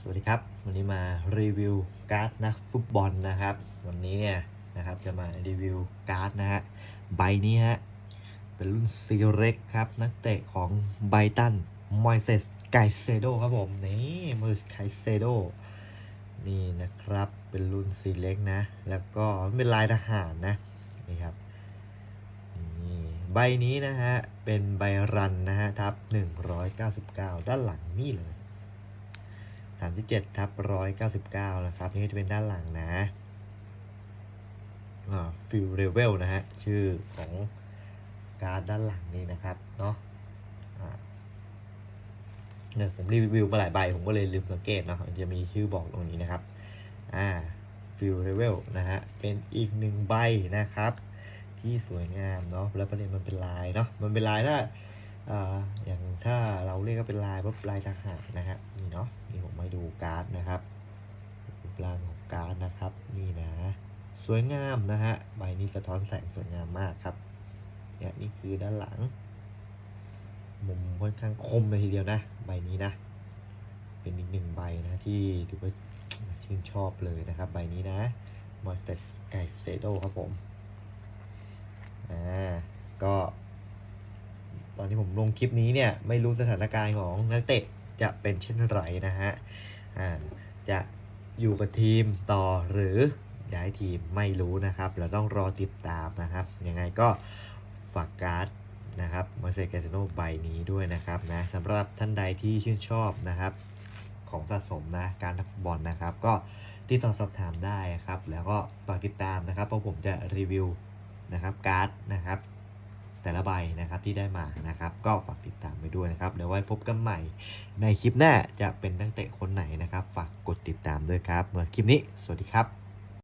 สวัสดีครับ วันนี้มารีวิวการ์ดนักฟุตบอลนะครับ วันนี้เนี่ยนะครับจะมารีวิวการ์ดนะฮะใบนี้ฮะเป็นรุ่นซีเร็กครับ นักเตะของไบตันมอยเซสไกเซโดครับผม นี่มือไกเซโดนี่นะครับเป็นรุ่นซีเล็กนะ แล้วก็เป็นลายทหารนะนี่ครับนี่ใบนี้นะฮะเป็นใบรันนะฮะทับ199 ด้านหลังนี่เลย 37ทับ199 นะครับ นี่จะเป็นด้านหลังนะอ่าฟิลเรเวลนะฮะ ชื่อของการ์ดด้านหลังนี้นะครับเนาะเนี่ยผมรีวิวมาหลายใบ ผมก็เลยลืมสังเกตเนาะจะมีชื่อบอกตรงนี้นะครับ อ่าฟิลเรเวลนะฮะ เป็นอีกหนึ่งใบนะครับ ที่สวยงามเนาะแล้วประเด็นมันเป็นลายเนาะมันเป็นลายถ้า อ่าอย่างถ้าเราเรียกก็เป็นลายปุ๊บลายทหารนะฮะนี่เนาะนี่ผมมาดูการ์ดนะครับรูปร่างของการ์ดนะครับนี่นะ สวยงามนะฮะใบนี้สะท้อนแสงสวยงามมากครับเนี่ยนี่คือด้านหลัง มุมค่อนข้างคมเลยทีเดียวนะใบนี้นะ เป็นอีกหนึ่งใบนะที่ถือว่าชื่นชอบเลยนะครับ ใบนี้นะมอสเตสไกเซโดครับผมอ่าก็ อนที่ผมลงคลิปนี้เนี่ยไม่รู้สถานการณ์ของนักเตะจะเป็นเช่นไรนะฮะจะอยู่กับทีมต่อหรือย้ายทีมไม่รู้นะครับ เราต้องรอติดตามนะครับ ยังไงก็ฝากการ์ดนะครับมาเซกาเซโนใบนี้ด้วยนะครับนะสำหรับท่านใดที่ชื่นชอบนะครับ ของสะสมนะการนักฟุตบอลนะครับ ก็ติดต่อสอบถามได้ครับ แล้วก็ฝากติดตามนะครับเพราะผมจะรีวิวนะครับการ์ดนะครับ แต่ละใบนะครับที่ได้มานะครับ ก็ฝากติดตามไปด้วยนะครับ เดี๋ยวไว้พบกันใหม่ ในคลิปหน้าจะเป็นนักเตะคนไหนนะครับ ฝากกดติดตามด้วยครับเมื่อคลิปนี้ สวัสดีครับ